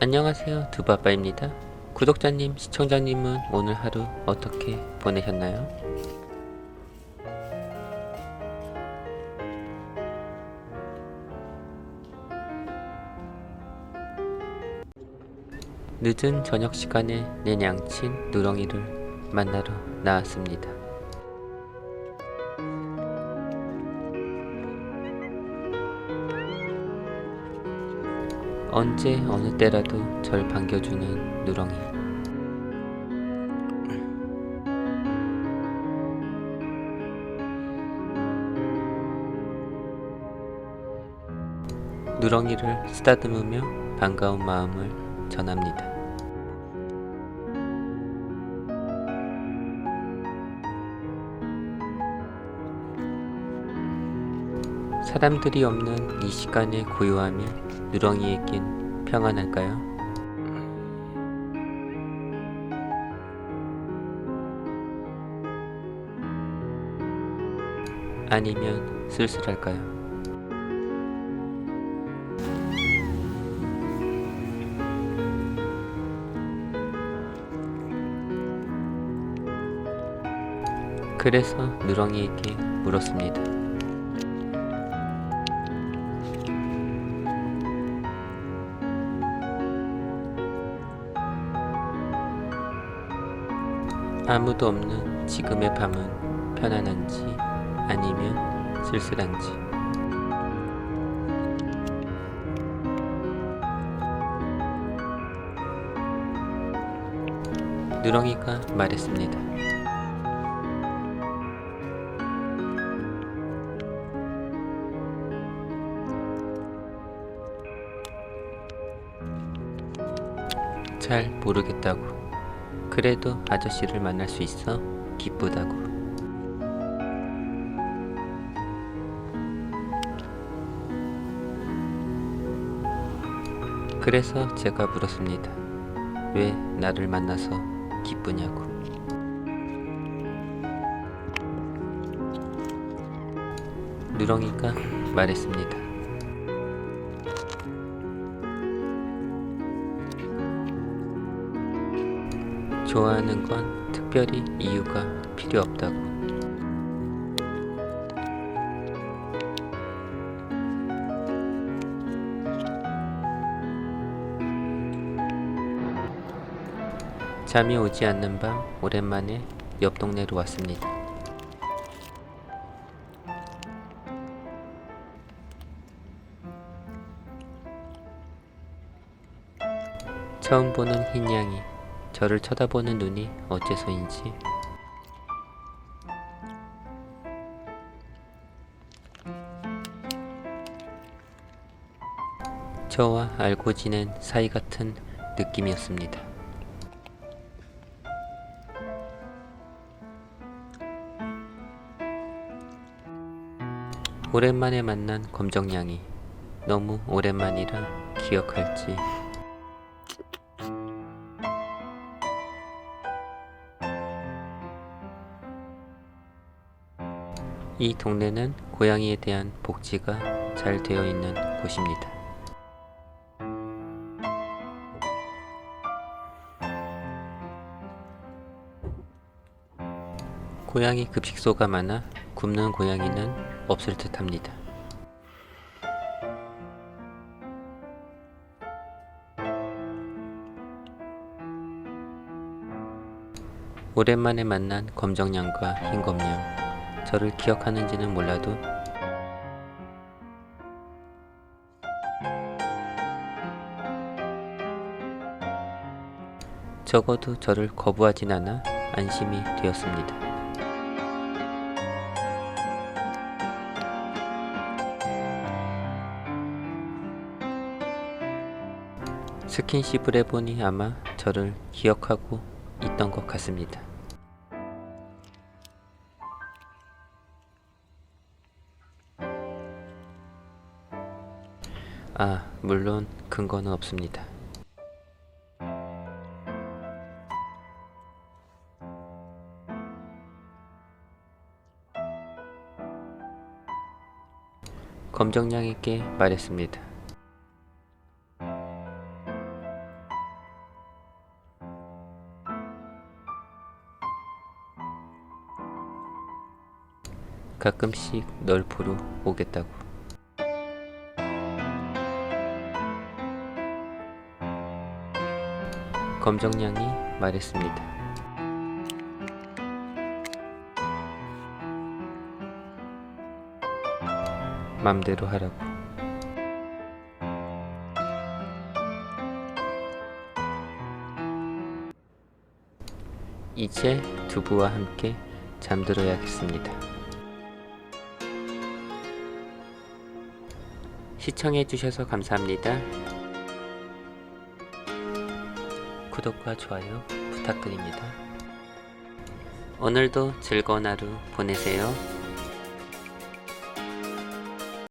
안녕하세요 두바바입니다 구독자님 시청자님은 오늘 하루 어떻게 보내셨나요? 늦은 저녁 시간에 내 냥친 누렁이를 만나러 나왔습니다. 언제 어느 때라도 절 반겨주는 누렁이. 누렁이를 쓰다듬으며 반가운 마음을 전합니다. 사람들이 없는 이 시간의 고요함이 누렁이에겐 평안할까요? 아니면 쓸쓸할까요? 그래서 누렁이에게 물었습니다. 아무도 없는 지금의 밤은 편안한지 아니면 쓸쓸한지 누렁이가 말했습니다. 잘 모르겠다고. 그래도 아저씨를 만날 수 있어 기쁘다고. 그래서 제가 물었습니다. 왜 나를 만나서 기쁘냐고. 누렁이가 말했습니다. 좋아하는 건 특별히 이유가 필요 없다고. 잠이 오지 않는 밤 오랜만에 옆 동네로 왔습니다. 처음 보는 흰 양이 저를 쳐다보는 눈이 어째서인지 저와 알고 지낸 사이 같은 느낌이었습니다. 오랜만에 만난 검정냥이 너무 오랜만이라 기억할지 이 동네는 고양이에 대한 복지가 잘 되어 있는 곳입니다. 고양이 급식소가 많아 굶는 고양이는 없을 듯 합니다. 오랜만에 만난 검정냥과 흰검냥. 저를 기억하는지는 몰라도 적어도 저를 거부하진 않아 안심이 되었습니다. 스킨십을 해보니 아마 저를 기억하고 있던 것 같습니다. 아, 물론 근거는 없습니다. 검정냥에게 말했습니다. 가끔씩 널 보러 오겠다고. 검정냥이 말했습니다. 맘대로 하라고. 이제 두부와 함께 잠들어야겠습니다. 시청해주셔서 감사합니다. 구독과 좋아요 부탁드립니다. 오늘도 즐거운 하루 보내세요.